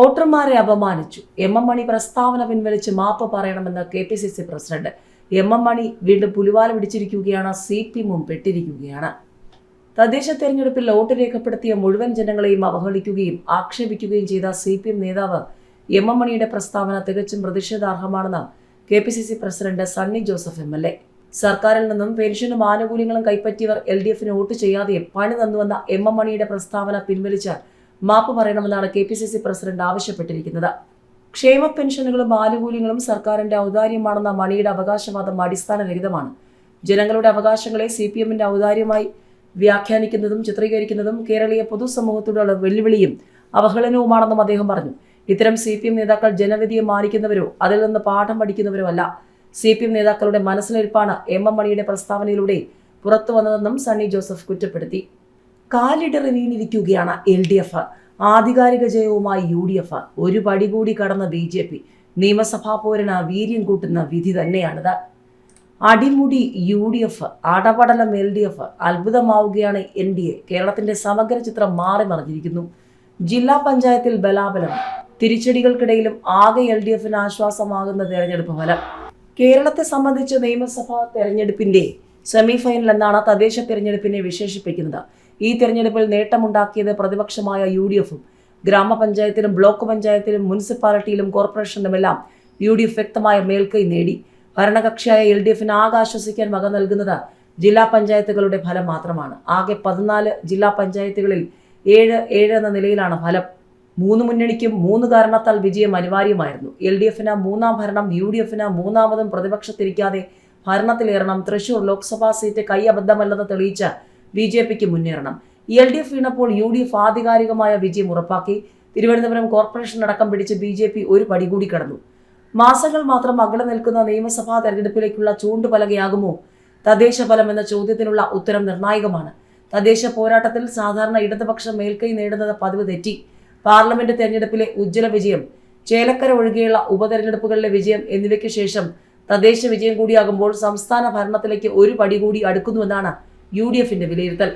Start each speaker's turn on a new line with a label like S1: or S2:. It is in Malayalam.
S1: വോട്ടർമാരെ അപമാനിച്ചു. എം എം മണി പ്രസ്താവന പിൻവലിച്ച് മാപ്പ് പറയണമെന്ന് K P C C president M M Mani വീണ്ടും പുലിവാല പിടിച്ചിരിക്കുകയാണ്. സി പി എമ്മും പെട്ടിരിക്കുകയാണ്. തദ്ദേശ തെരഞ്ഞെടുപ്പിൽ വോട്ട് രേഖപ്പെടുത്തിയ മുഴുവൻ ജനങ്ങളെയും അവഹേളിക്കുകയും ആക്ഷേപിക്കുകയും ചെയ്ത സി പി എം നേതാവ് എം എം മണിയുടെ പ്രസ്താവന തികച്ചും പ്രതിഷേധാർഹമാണെന്ന് K P C C president Sunny Joseph M L A. സർക്കാരിൽ നിന്നും പെൻഷനും ആനുകൂല്യങ്ങളും കൈപ്പറ്റിയവർ എൽ ഡി എഫിന് വോട്ട് ചെയ്യാതെയും പണി തന്നുവെന്ന എം എം മണിയുടെ പ്രസ്താവന പിൻവലിച്ച് മാപ്പ് പറയണമെന്നാണ് K P C C president ആവശ്യപ്പെട്ടിരിക്കുന്നത്. ക്ഷേമ പെൻഷനുകളും ആനുകൂല്യങ്ങളും സർക്കാരിന്റെ ഔദാര്യമാണെന്ന മണിയുടെ അവകാശവാദം അടിസ്ഥാനരഹിതമാണ്. ജനങ്ങളുടെ അവകാശങ്ങളെ സി പി എമ്മിന്റെ ഔദാര്യമായി വ്യാഖ്യാനിക്കുന്നതും ചിത്രീകരിക്കുന്നതും കേരളീയ പൊതുസമൂഹത്തോടുള്ള വെല്ലുവിളിയും അവഹേളനവുമാണെന്നും അദ്ദേഹം പറഞ്ഞു. ഇത്തരം സി പി എം നേതാക്കൾ ജനവിധിയെ മാനിക്കുന്നവരോ അതിൽ നിന്ന് പാഠം പഠിക്കുന്നവരോ അല്ല. സി പി എം നേതാക്കളുടെ മനസ്സിലിരിപ്പാണ് എം എം മണിയുടെ പ്രസ്താവനയിലൂടെ പുറത്തു വന്നതെന്നും സണ്ണി ജോസഫ് കുറ്റപ്പെടുത്തി. കാലിടറി വീണിരിക്കുകയാണ് എൽ ഡി എഫ്. ആധികാരിക ജയവുമായി യു ഡി എഫ്. ഒരു പടി കൂടി കടന്ന ബി ജെ പി നിയമസഭാ പോരന വീര്യം കൂട്ടുന്ന വിധി തന്നെയാണിത്. അടിമുടി യു ഡി എഫ് അടപടലം എൽ ഡി എഫ് അത്ഭുതമാവുകയാണ് എൻ ഡി എ. കേരളത്തിന്റെ സമഗ്ര ചിത്രം മാറി മറിഞ്ഞിരിക്കുന്നു. ജില്ലാ പഞ്ചായത്തിൽ ബലാബലം. തിരിച്ചടികൾക്കിടയിലും ആകെ എൽ ഡി എഫിന് ആശ്വാസമാകുന്ന തെരഞ്ഞെടുപ്പ് ഫലം. കേരളത്തെ സംബന്ധിച്ച് നിയമസഭാ തെരഞ്ഞെടുപ്പിന്റെ സെമി ഫൈനൽ എന്നാണ് തദ്ദേശ തെരഞ്ഞെടുപ്പിനെ വിശേഷിപ്പിക്കുന്നത്. ഈ തിരഞ്ഞെടുപ്പിൽ നേട്ടമുണ്ടാക്കിയത് പ്രതിപക്ഷമായ യു ഡി എഫും ഗ്രാമപഞ്ചായത്തിലും ബ്ലോക്ക് പഞ്ചായത്തിലും മുനിസിപ്പാലിറ്റിയിലും കോർപ്പറേഷനിലുമെല്ലാം യു ഡി എഫ് വ്യക്തമായ മേൽക്കൈ നേടി. ഭരണകക്ഷിയായ എൽ ഡി എഫിന് ആകെ ആശ്വസിക്കാൻ വക നൽകുന്നത് ജില്ലാ പഞ്ചായത്തുകളുടെ ഫലം മാത്രമാണ്. ആകെ പതിനാല് ജില്ലാ പഞ്ചായത്തുകളിൽ ഏഴ് ഏഴ് എന്ന നിലയിലാണ് ഫലം. മൂന്ന് മുന്നണിക്കും മൂന്ന് കാരണത്താൽ വിജയം അനിവാര്യമായിരുന്നു. എൽ ഡി എഫിന് മൂന്നാം ഭരണം യു ഡി എഫിന് മൂന്നാമതും പ്രതിപക്ഷത്തിരിക്കാതെ ഭരണത്തിലേറണം. തൃശൂർ ലോക്സഭാ സീറ്റ് കൈ അബദ്ധമല്ലെന്ന് തെളിയിച്ച് ബി ജെ പിക്ക് മുന്നേറണം. എൽ ഡി എഫ് വീണപ്പോൾ യു ഡി എഫ് ആധികാരികമായ വിജയം ഉറപ്പാക്കി. തിരുവനന്തപുരം കോർപ്പറേഷൻ അടക്കം പിടിച്ച് ബി ജെ പി ഒരു പടി കൂടി കടന്നു. മാസങ്ങൾ മാത്രം അകലെ നിൽക്കുന്ന നിയമസഭാ തെരഞ്ഞെടുപ്പിലേക്കുള്ള ചൂണ്ടുപലകയാകുമോ? തദ്ദേശ ഫലം എന്ന ചോദ്യത്തിനുള്ള ഉത്തരം നിർണായകമാണ്. തദ്ദേശ പോരാട്ടത്തിൽ സാധാരണ ഇടതുപക്ഷ മേൽക്കൈ നേടുന്നത് പതിവ് തെറ്റി. പാർലമെന്റ് തെരഞ്ഞെടുപ്പിലെ ഉജ്ജ്വല വിജയം ചേലക്കര ഒഴികെയുള്ള ഉപതെരഞ്ഞെടുപ്പുകളിലെ വിജയം എന്നിവയ്ക്ക് ശേഷം തദ്ദേശ വിജയം കൂടിയാകുമ്പോൾ സംസ്ഥാന ഭരണത്തിലേക്ക് ഒരു പടി കൂടി അടുക്കുന്നുവെന്നാണ് യു ഡി എഫിന്റെ വിലയിരുത്തൽ.